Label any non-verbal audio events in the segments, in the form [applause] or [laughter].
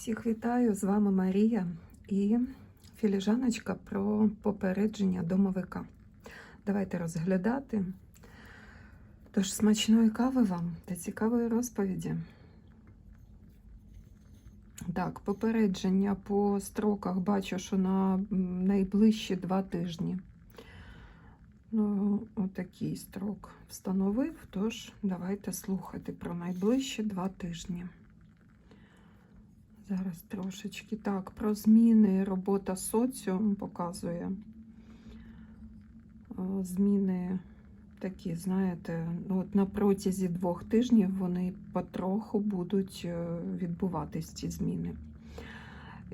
Всіх вітаю, з вами Марія і філіжаночка про попередження домовика. Давайте розглядати. Тож смачної кави вам та цікавої розповіді. Так, попередження по строках бачу, що на найближчі два тижні. Ну, отакий строк встановив, тож давайте слухати про найближчі два тижні. Зараз трошечки так, про зміни робота соціум показує. Е, Зміни такі, знаєте, ну, от на протязі двох тижнів вони потроху будуть е, відбуватись ці зміни.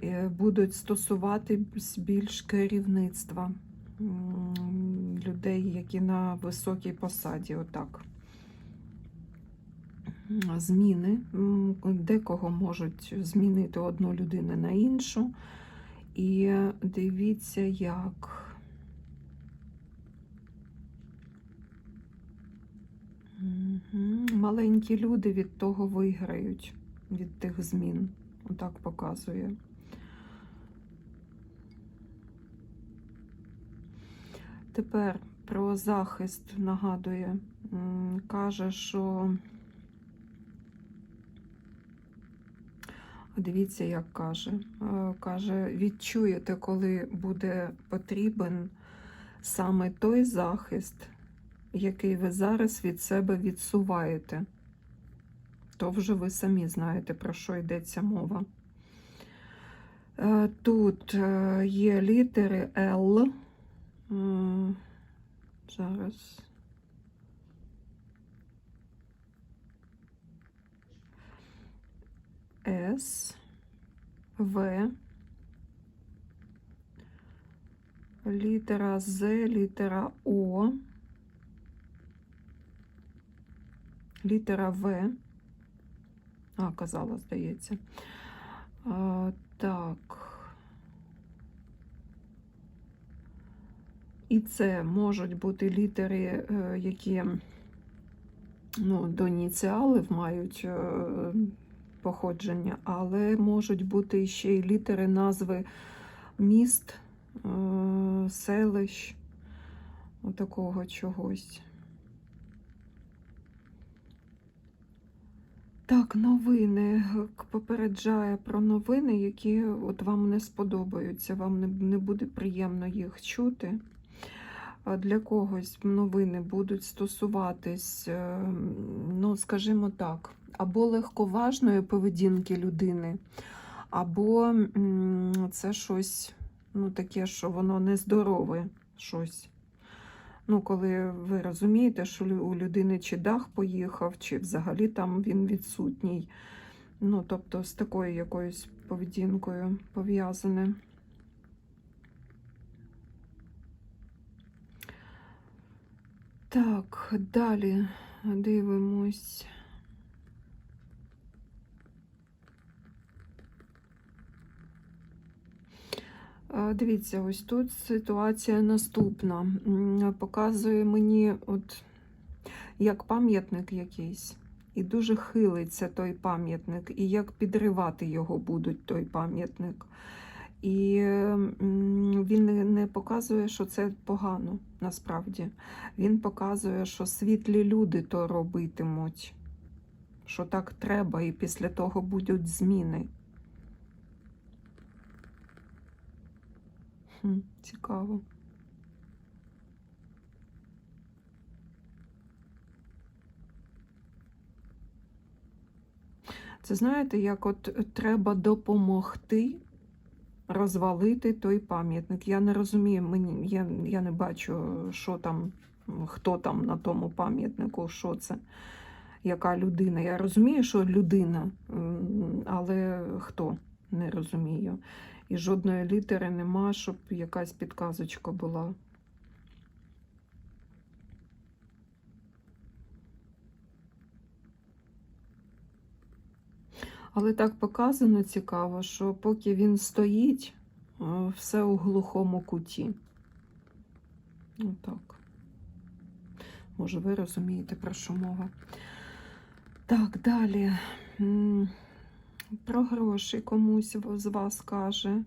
Е, Будуть стосуватись більш керівництва людей, які на високій посаді, отак зміни. Декого можуть змінити одну людину на іншу. І дивіться, як. Маленькі люди від того виграють, від тих змін. Отак показує. Тепер про захист нагадує. Каже, що Дивіться, як каже. Е, Каже, відчуєте, коли буде потрібен саме той захист, який ви зараз від себе відсуваєте. То вже ви самі знаєте, про що йдеться мова. Е, Тут е, є літери Л. Зараз. С, В, літера З, літера О, літера В. А, казала, здається. А, так. І це можуть бути літери, е, які ну, до ініціалів мають. Походження, але можуть бути ще й літери назви міст, е, селищ, отакого чогось. Так, новини. Попереджає про новини, які от вам не сподобаються, вам не, не буде приємно їх чути. Для когось новини будуть стосуватись, е, ну, скажімо так, або легковажної поведінки людини, або це щось ну, таке, що воно нездорове щось. Ну, коли ви розумієте, що у людини чи дах поїхав, чи взагалі там він відсутній. Ну, тобто з такою якоюсь поведінкою пов'язане. Так, далі дивимось. А, Дивіться, ось тут ситуація наступна. Показує мені, от як пам'ятник якийсь, і дуже хилиться той пам'ятник, і як підривати його будуть той пам'ятник. І він не- не показує, що це погано насправді. Він показує, що світлі люди то робитимуть, що так треба, і після того будуть зміни. Хм, цікаво. Це знаєте, як от треба допомогти розвалити той пам'ятник. Я не розумію, мені, я, я не бачу, що там, хто там на тому пам'ятнику, що це, яка людина. Я розумію, що людина, але хто не розумію. І жодної літери нема, щоб якась підказочка була. Але так показано цікаво, що поки він стоїть, е, все у глухому куті. Отак. Може, ви розумієте, про що мова. Так, далі. Про гроші комусь з вас каже.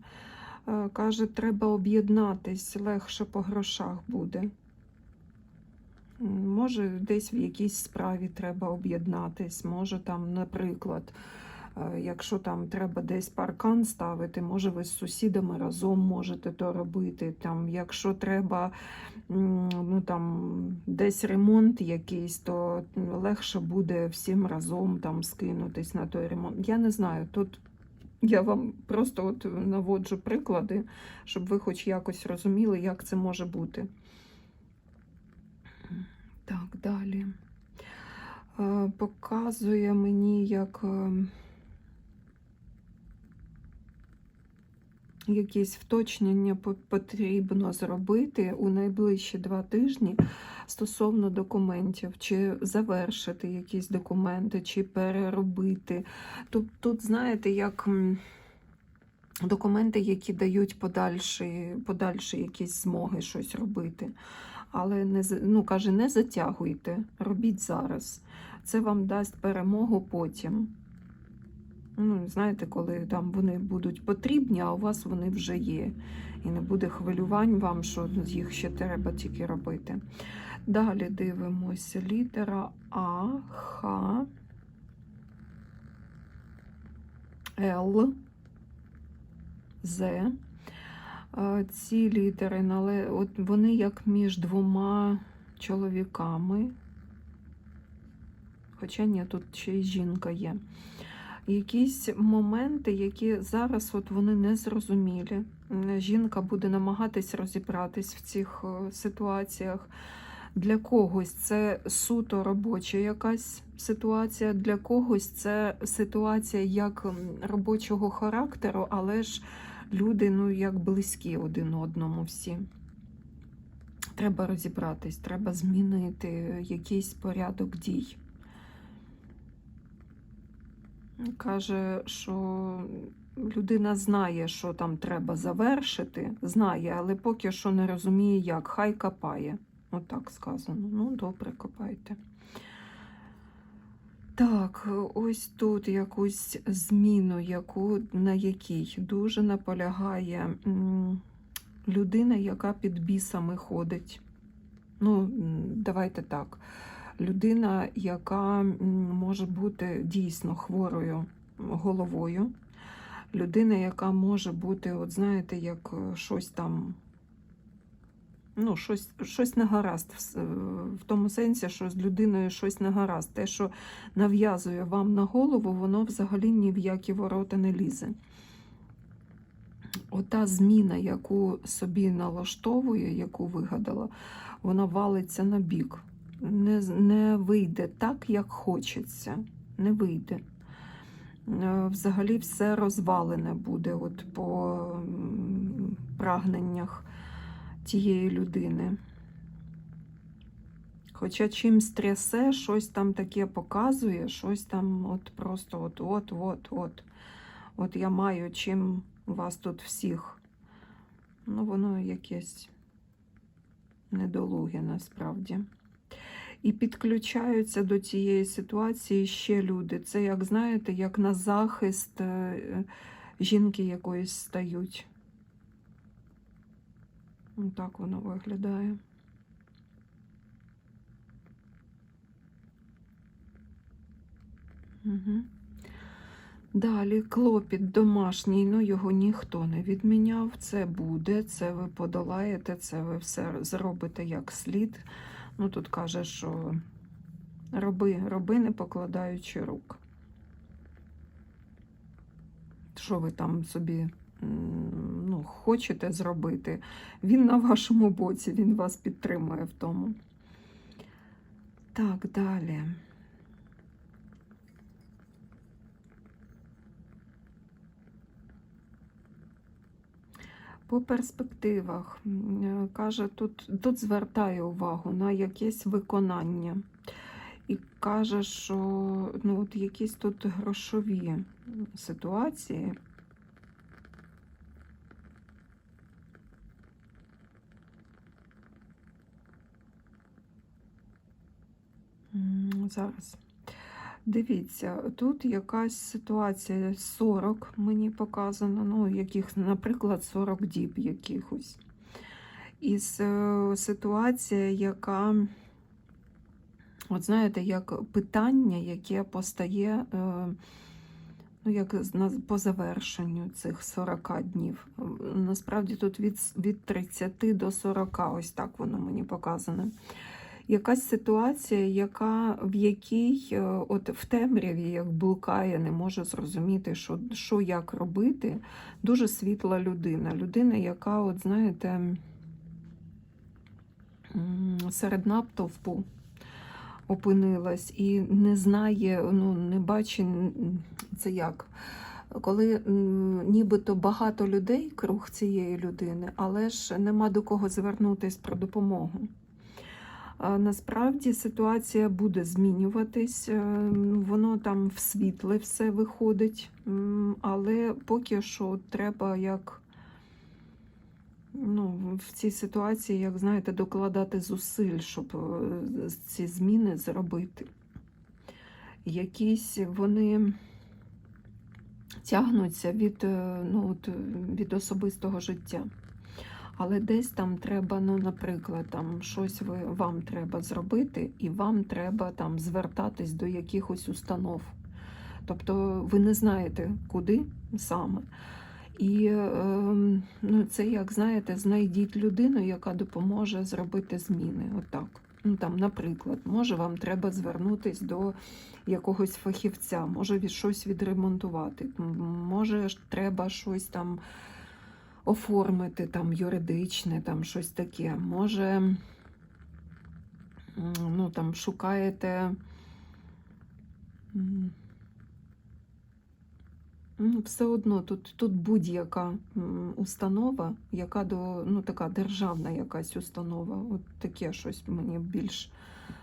Е, Каже, треба об'єднатись, легше по грошах буде. Може, десь в якійсь справі треба об'єднатись, може там, наприклад, якщо там треба десь паркан ставити, може ви з сусідами разом можете то робити. Там, якщо треба ну, там, десь ремонт якийсь, то легше буде всім разом там скинутись на той ремонт. Я не знаю, тут я вам просто от наводжу приклади, щоб ви хоч якось розуміли, як це може бути. Так, далі. Е, Показує мені, як якісь вточнення потрібно зробити у найближчі два тижні стосовно документів, чи завершити якісь документи, чи переробити. Тут, тут знаєте, як документи, які дають подальші, подальші якісь змоги щось робити. Але не, ну, каже, не затягуйте, робіть зараз. Це вам дасть перемогу потім. Ну, знаєте, коли там вони будуть потрібні, а у вас вони вже є. І не буде хвилювань вам, що їх ще треба тільки робити. Далі дивимося. Літера А, Х, Л, З. Е, Ці літери, от вони як між двома чоловіками. Хоча ні, тут ще й жінка є. Якісь моменти, які зараз от вони незрозумілі. Жінка буде намагатись розібратись в цих е, ситуаціях. Для когось це суто робоча якась ситуація, для когось це ситуація як робочого характеру, але ж люди ну, як близькі один одному всі. Треба розібратись, треба змінити якийсь порядок дій. Каже, що людина знає, що там треба завершити, знає, але поки що не розуміє, як. Хай копає. Отак сказано. Ну, добре, копайте. Так, ось тут якусь зміну, яку, на якій дуже наполягає людина, яка під бісами ходить. Ну, давайте так. Людина, яка може бути дійсно хворою головою. Людина, яка може бути, от знаєте, як е, щось там, ну, щось, щось не гаразд, в, в тому сенсі, що з людиною щось не гаразд. Те, що нав'язує вам на голову, воно взагалі ні в які ворота не лізе. Ота зміна, яку собі налаштовує, яку вигадала, вона валиться на бік. Не, не вийде так, як хочеться. Не вийде. Е, Взагалі все розвалене буде от по прагненнях тієї людини. Хоча чим стрясе, щось там таке показує, щось там от просто от, от, от, от. От я маю чим вас тут всіх. Ну, воно якесь недолуге насправді. І підключаються до цієї ситуації ще люди. Це, як знаєте, як на захист е, жінки якоїсь стають. Так воно виглядає. Угу. Далі клопіт домашній, ну його ніхто не відміняв. Це буде, це ви подолаєте, це ви все зробите як слід. Ну тут каже, що роби, роби, не покладаючи рук. Що ви там собі ну, хочете зробити? Він на вашому боці, він вас підтримує в тому. Так, далі. По перспективах, е, каже, тут, тут звертає увагу на якесь виконання. І каже, що ну, от якісь тут грошові ситуації. Зараз. Дивіться, тут якась ситуація 40 мені показано, ну, яких, наприклад, 40 діб якихось. І с- ситуація, яка, от знаєте, як питання, яке постає е, ну, як по завершенню цих 40 днів. Насправді тут від, від 30 до 40, ось так воно мені показано якась ситуація, яка, в якій е, от в темряві як блукає, не може зрозуміти, що, що як робити. Дуже світла людина. Людина, яка, от знаєте, серед натовпу опинилась і не знає, ну, не бачить, це як. Коли нібито багато людей круг цієї людини, але ж нема до кого звернутися про допомогу. Насправді ситуація буде змінюватись, е, воно там в світле все виходить, але поки що треба як ну, в цій ситуації, як знаєте, докладати зусиль, щоб е, ці зміни зробити. Якісь вони тягнуться від, е, ну, от, від особистого життя. Але десь там треба, ну, наприклад, там щось ви, вам треба зробити, і вам треба там звертатись до якихось установ. Тобто ви не знаєте, куди саме. І е, ну, це, як знаєте, знайдіть людину, яка допоможе зробити зміни. Отак. Ну, там, наприклад, може вам треба звернутись до якогось фахівця, може щось відремонтувати, може треба щось там оформити там юридичне, там щось таке. Може, ну там шукаєте. Ну, все одно тут, тут будь-яка установа, яка до ну така державна якась установа. От таке щось мені більш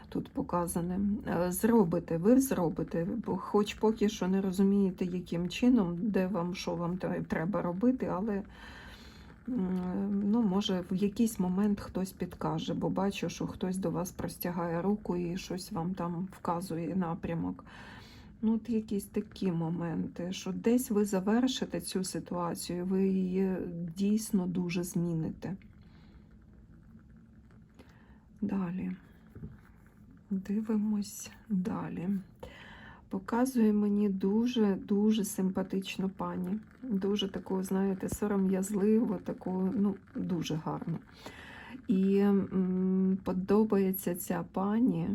тут показане. Е, Зробите, ви зробите, бо хоч поки що не розумієте, яким чином, де вам, що вам треба робити, але ну, може в якийсь момент хтось підкаже, бо бачу, що хтось до вас простягає руку і щось вам там вказує напрямок. Ну, от якісь такі моменти, що десь ви завершите цю ситуацію, ви її дійсно дуже зміните. Далі. Дивимось далі. Показує мені дуже-дуже симпатичну пані. Дуже таку, знаєте, сором'язливу, таку, ну, дуже гарну. І м, подобається ця пані.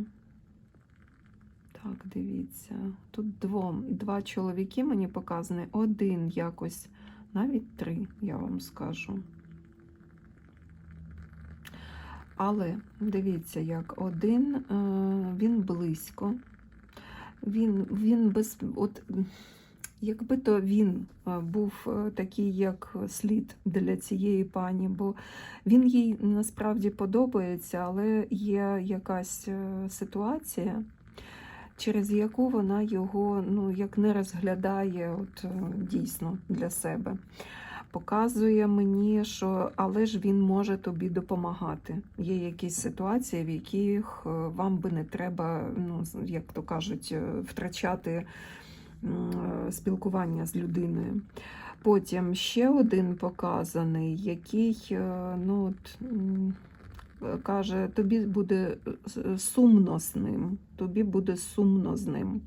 Так, дивіться. Тут двом, два чоловіки мені показані, один якось, навіть три, я вам скажу. Але дивіться, як один, е, він близько, він, він без. От, якби то він був е, такий, як слід для цієї пані, бо він їй насправді подобається, але є якась е, ситуація через яку вона його ну, як не розглядає от, е, дійсно для себе. Показує мені, що але ж він може тобі допомагати. Є якісь ситуації, в яких е, вам би не треба, ну, як то кажуть, е, втрачати е, спілкування з людиною. Потім ще один показаний, який ну, от, каже, тобі буде сумно з ним, тобі буде сумно з ним.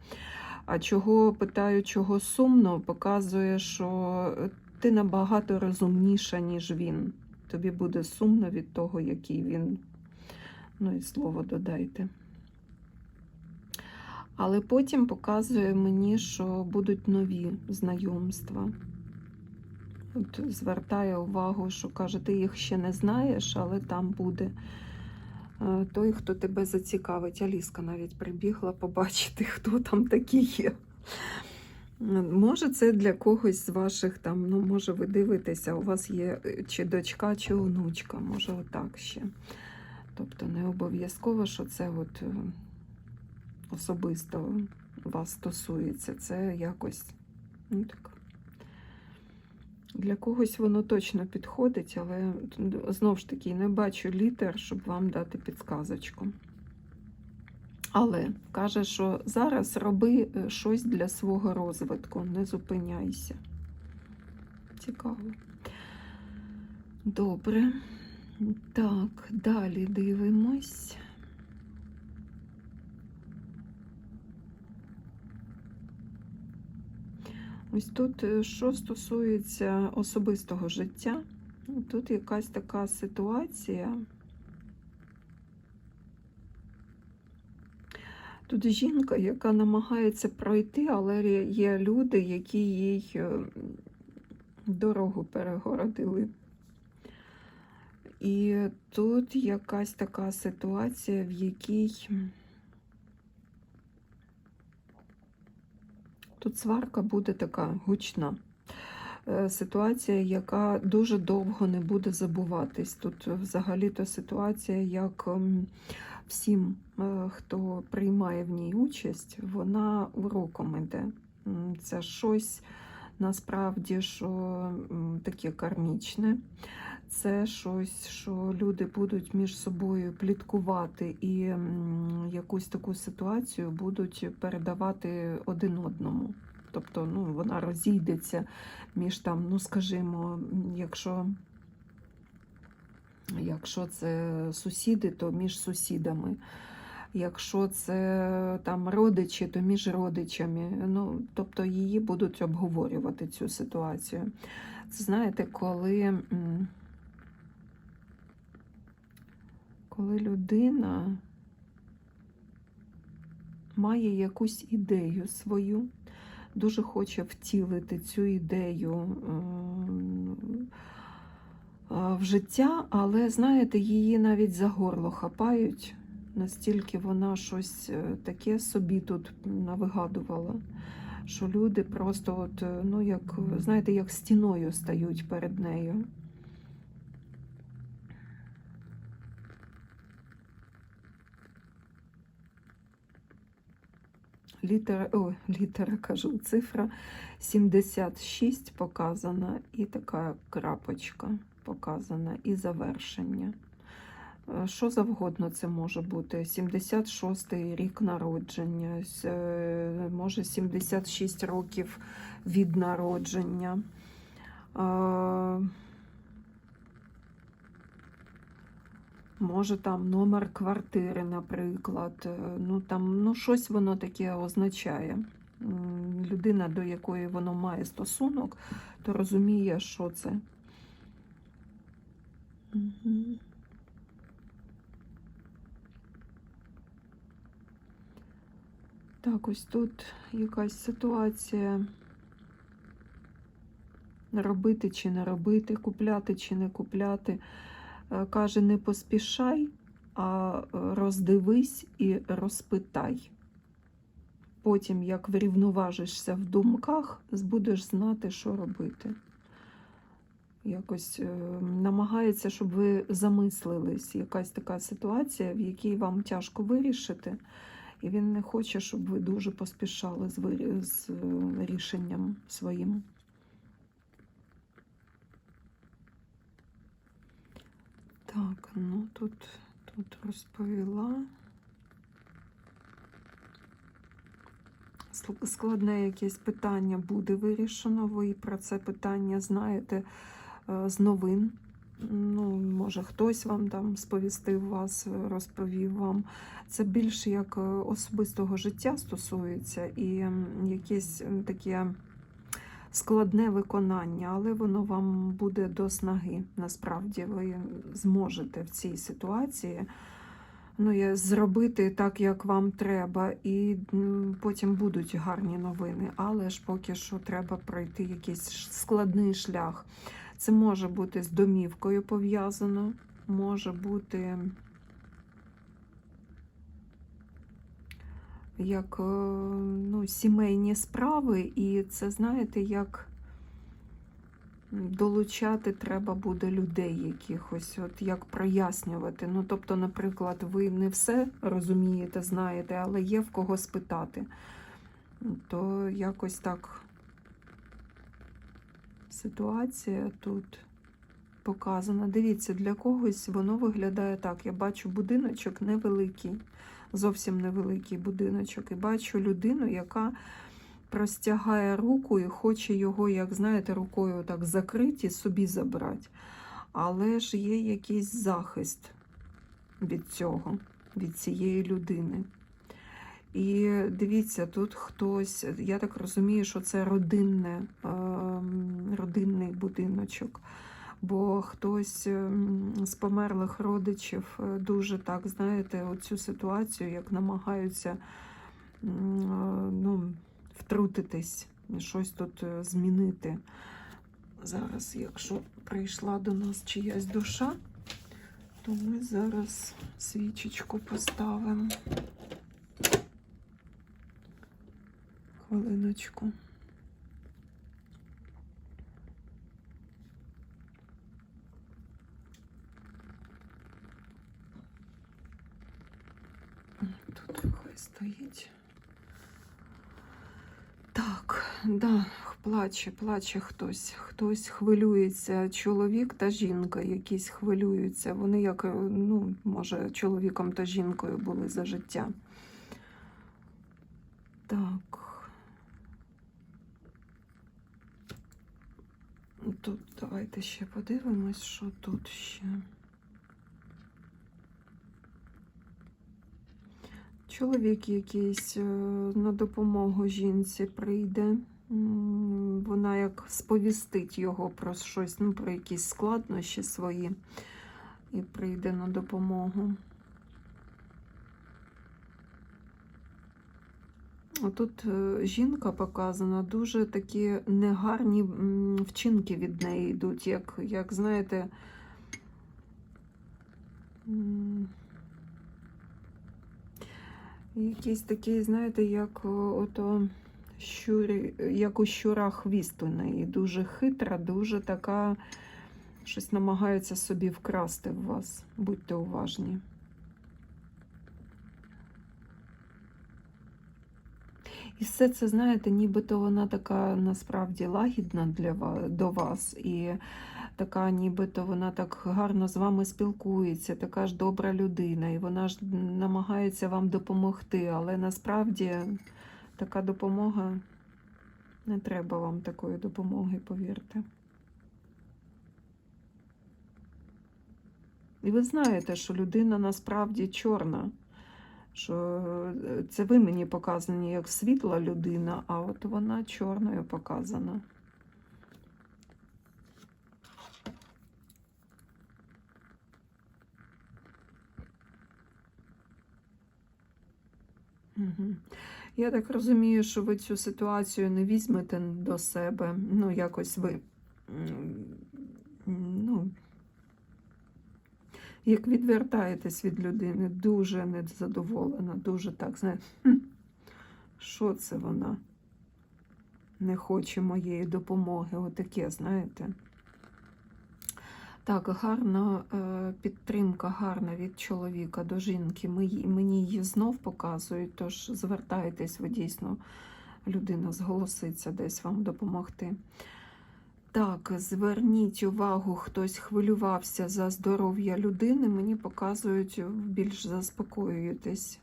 А чого питаю, чого сумно, показує, що ти набагато розумніша, ніж він. Тобі буде сумно від того, який він. Ну і слово додайте. Але потім показує мені, що будуть нові знайомства. От звертає увагу, що каже, ти їх ще не знаєш, але там буде е, той, хто тебе зацікавить. Аліска навіть прибігла побачити, [laughs] хто там такий є. Може, це для когось з ваших там, ну, може, ви дивитеся, у вас є е, чи дочка, чи онучка, може, отак ще. Тобто не обов'язково, що це от е, особисто вас стосується. Це якось ну, так. Для когось воно точно підходить, але знову ж таки не бачу літер, щоб вам дати підсказочку. Але каже, що зараз роби е, щось для свого розвитку, не зупиняйся. Цікаво. Добре. Так, далі дивимось. Ось тут, е, що стосується особистого життя, тут якась така ситуація. Тут жінка, яка намагається пройти, але є люди, які їй е, дорогу перегородили. І тут якась така ситуація, в якій тут сварка буде така гучна. Е, Ситуація, яка дуже довго не буде забуватись. Тут взагалі-то ситуація, як ем, всім, е, хто приймає в ній участь, вона уроком іде. Це щось насправді, що таке кармічне. Це щось, що люди будуть між собою пліткувати і якусь таку ситуацію будуть передавати один одному. Тобто ну, вона розійдеться між там, ну скажімо, якщо, якщо це сусіди, то між сусідами. Якщо це там родичі, то між родичами. Ну, тобто її будуть обговорювати цю ситуацію. Знаєте, коли. коли людина має якусь ідею свою, дуже хоче втілити цю ідею ем, в життя, але, знаєте, її навіть за горло хапають, настільки вона щось е, таке собі тут навигадувала. Що люди просто, от, е, ну, як, знаєте, як стіною стають перед нею. Літера, о, літера кажу, цифра 76 показана, і така крапочка показана, і завершення. Е, Що завгодно це може бути. 76-й рік народження, е, може 76 років від народження. Може там номер квартири, наприклад. Е, Ну там ну, щось воно таке означає. Людина, до якої воно має стосунок, то розуміє, що це. Так, ось тут якась ситуація. Робити чи не робити, купляти чи не купляти. Е, Каже, не поспішай, а е, роздивись і розпитай. Потім, як врівноважишся в думках, будеш знати, що робити. Якось е, намагається, щоб ви замислились. Якась така ситуація, в якій вам тяжко вирішити, і він не хоче, щоб ви дуже поспішали з, рішенням своїм. Так, ну тут, тут розповіла. Складне якесь питання буде вирішено. Ви про це питання знаєте е, з новин. Ну, може, хтось вам там сповістив вас, е, розповів вам. Це більше як е, особистого життя стосується і якесь таке складне виконання, але воно вам буде до снаги. Насправді ви зможете в цій ситуації ну, зробити так, як вам треба, і потім будуть гарні новини. Але ж поки що треба пройти якийсь складний шлях. Це може бути з домівкою пов'язано, може бути. Як е, ну, сімейні справи, і це, знаєте, як долучати треба буде людей якихось, от як прояснювати. Ну, тобто, наприклад, ви не все розумієте, знаєте, але є в кого спитати. То якось так ситуація тут показана. Дивіться, для когось воно виглядає так. Я бачу будиночок невеликий. Зовсім невеликий будиночок. І бачу людину, яка простягає руку і хоче його, як знаєте, рукою так закрити собі забрати. Але ж є якийсь захист від цього, від цієї людини. І дивіться, тут хтось, я так розумію, що це родинне, ем, родинний будиночок, бо хтось ем, з померлих родичів е, дуже так, знаєте, оцю ситуацію, як намагаються е, ну, втрутитись, щось тут е, змінити. Зараз, якщо прийшла до нас чиясь душа, то ми зараз свічечку поставимо. Хвилиночку. Тут хай стоїть. Так, да, плаче, плаче хтось. Хтось хвилюється. Чоловік та жінка якісь хвилюються. Вони як, ну, може, чоловіком та жінкою були за життя. Так. Тут давайте ще подивимось, що тут ще. Чоловік якийсь е, на допомогу жінці прийде. Вона як сповістить його про щось, ну, про якісь складнощі свої і прийде на допомогу. Тут е, жінка показана, дуже такі негарні вчинки від неї йдуть, як, як знаєте, якийсь такий, знаєте, як о, ото щурі, як у щура хвіст у неї. Дуже хитра, дуже така, щось намагається собі вкрасти в вас. Будьте уважні. І все це, знаєте, нібито вона така насправді лагідна для вас, до вас, і така, нібито вона так гарно з вами спілкується, така ж добра людина, і вона ж намагається вам допомогти, але насправді така допомога не треба вам такої допомоги, повірте. І ви знаєте, що людина насправді чорна що е, це ви мені показані як світла людина, а от вона чорною показана. Я так розумію, що ви цю ситуацію не візьмете до себе. Ну, якось ви. Ну, як відвертаєтесь від людини, дуже незадоволена, дуже так, знаєте, що це вона? Не хоче моєї допомоги, отаке, знаєте. Так, гарна е, підтримка, гарна від чоловіка до жінки. Мені, мені її знов показують, тож звертайтесь, ви дійсно людина зголоситься десь вам допомогти. Так, зверніть увагу, хтось хвилювався за здоров'я людини, мені показують, більш заспокоюєтесь.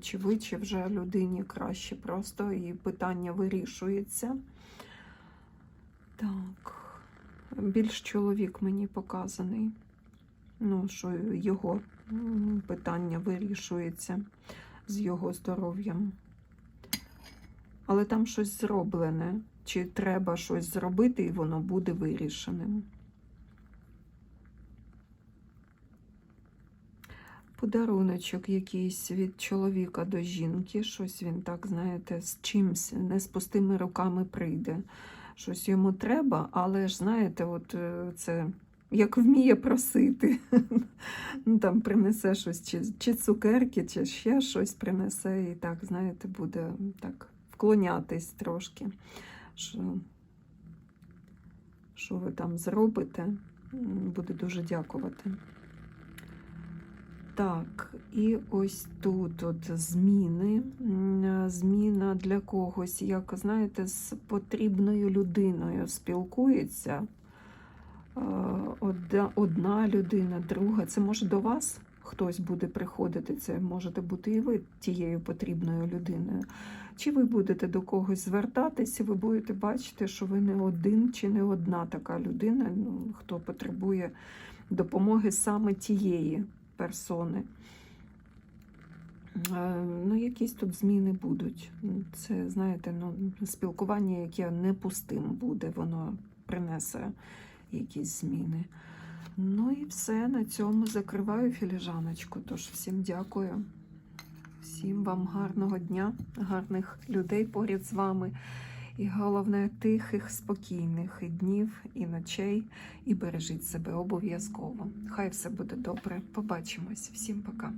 Чи ви, чи вже людині краще просто і питання вирішується. Так, більш чоловік мені показаний. Ну, що його питання вирішується з його здоров'ям. Але там щось зроблене чи треба щось зробити, і воно буде вирішеним. Подаруночок якийсь від чоловіка до жінки, щось він так, знаєте, з чимсь, не з пустими руками прийде. Щось йому треба, але ж, знаєте, от е, це як вміє просити. [laughs] ну, Там принесе щось, чи, чи цукерки, чи ще щось принесе, і так, знаєте, буде так вклонятись трошки що, що ви там зробите. Буду дуже дякувати. Так, і ось тут от зміни. Зміна для когось, як, знаєте, з потрібною людиною спілкується. Одна людина, друга. Це може до вас хтось буде приходити. Це можете бути і ви тією потрібною людиною. Чи ви будете до когось звертатися, ви будете бачити, що ви не один чи не одна така людина, ну, хто потребує допомоги саме тієї персони. Е, Ну, якісь тут зміни будуть. Це, знаєте, ну, спілкування, яке не пустим буде, воно принесе якісь зміни. Ну і все, на цьому закриваю філіжаночку. Тож всім дякую. Всім вам гарного дня, гарних людей поряд з вами. І головне, тихих, спокійних і днів, і ночей. І бережіть себе обов'язково. Хай все буде добре. Побачимось. Всім пока.